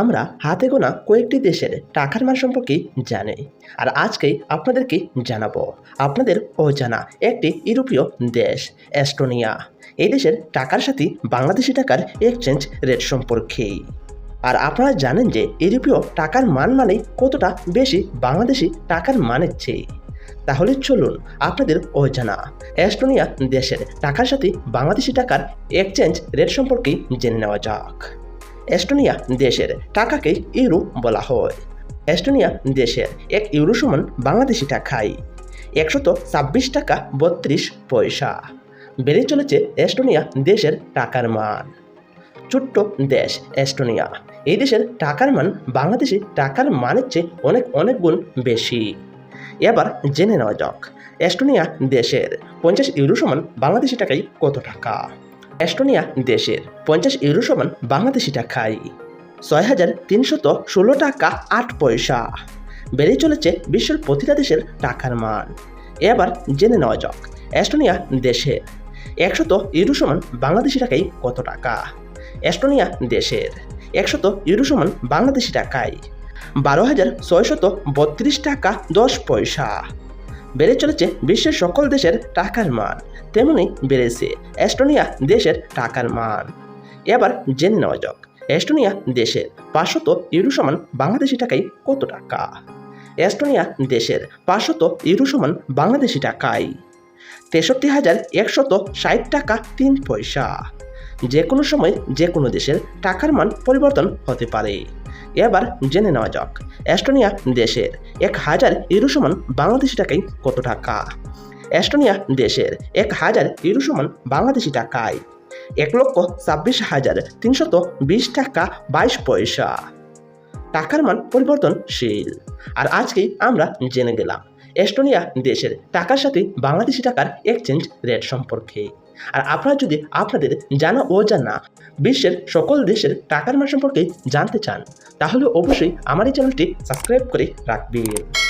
আমরা হাতে গোনা কয়েকটি দেশের টাকার মান সম্পর্কে জানি। আর আজকেই আপনাদেরকে জানাব, আপনাদের অজানা একটি ইউরোপীয় দেশ এস্টোনিয়া এই দেশের টাকার সাথে বাংলাদেশি টাকার এক্সচেঞ্জ রেট সম্পর্কে। আর আপনারা জানেন যে ইউরোপীয় টাকার মান মানে কতটা বেশি বাংলাদেশি টাকার মানের চেয়ে। তাহলে চলুন আপনাদের অজানা এস্টোনিয়া দেশের টাকার সাথে বাংলাদেশি টাকার এক্সচেঞ্জ রেট সম্পর্কে জেনে নেওয়া যাক। এস্টোনিয়া দেশের টাকাকে ইউরো বলা হয়। এস্টোনিয়া দেশের এক ইউরো সমান বাংলাদেশি টাকায় একশত ছাব্বিশ টাকা বত্রিশ পয়সা। বেড়ে চলেছে এস্টোনিয়া দেশের টাকার মান। ছোট্ট দেশ এস্টোনিয়া এই দেশের টাকার মান বাংলাদেশি টাকার মানের চেয়ে অনেক অনেক গুণ বেশি। এবার জেনে নেওয়া যাক এস্টোনিয়া দেশের পঞ্চাশ ইউরো সমান বাংলাদেশি টাকায় কত টাকা? এস্টোনিয়া দেশের পঞ্চাশ ইউরো সমান বাংলাদেশি টাকায় ছয় হাজার তিনশত ষোলো টাকা আট পয়সা। বেড়ে চলেছে বিশ্বের প্রতিটা দেশের টাকার মান। এবার জেনে নেওয়া যাক, এস্টোনিয়া দেশের একশত ইউরো সমান বাংলাদেশি টাকায় কত টাকা? এস্টোনিয়া দেশের একশত ইউরো সমান বাংলাদেশি টাকায় বারো হাজার ছয়শত বত্রিশ টাকা দশ পয়সা। বেড়ে চলেছে বিশ্বের সকল দেশের টাকার মান। তেমনি বেড়েছে এস্টোনিয়া দেশের টাকার মান। এবার জেনে নেওয়া যাক এস্টোনিয়া দেশের পাঁচশত ইউরো সমান বাংলাদেশি টাকায় কত টাকা? এস্টোনিয়া দেশের পাঁচশত ইউরো সমান বাংলাদেশি টাকায় তেষট্টি হাজার একশত ষাট টাকা তিন পয়সা। যে কোনো সময় যে কোনো দেশের টাকার মান পরিবর্তন হতে পারে। এবার জেনে নেওয়া যাক। অ্যাস্টোনিয়া দেশের এক হাজার ইউরো সমান বাংলাদেশি টাকায় কত টাকা? অ্যাস্টোনিয়া দেশের এক হাজার ইউরো সমান বাংলাদেশি টাকায় এক লক্ষ ছাব্বিশ হাজার তিনশত বিশ টাকা বাইশ পয়সা। টাকার মান পরিবর্তনশীল। আর আজকেই আমরা জেনে গেলাম এস্টোনিয়া দেশের টাকার সাথে বাংলাদেশি টাকার এক্সচেঞ্জ রেট সম্পর্কে। আর আপনারা যদি আপনাদের জানা ও জানা বিশ্বের সকল দেশের টাকার মান সম্পর্কে জানতে চান, তাহলে অবশ্যই আমার এই চ্যানেলটি সাবস্ক্রাইব করে রাখবেন।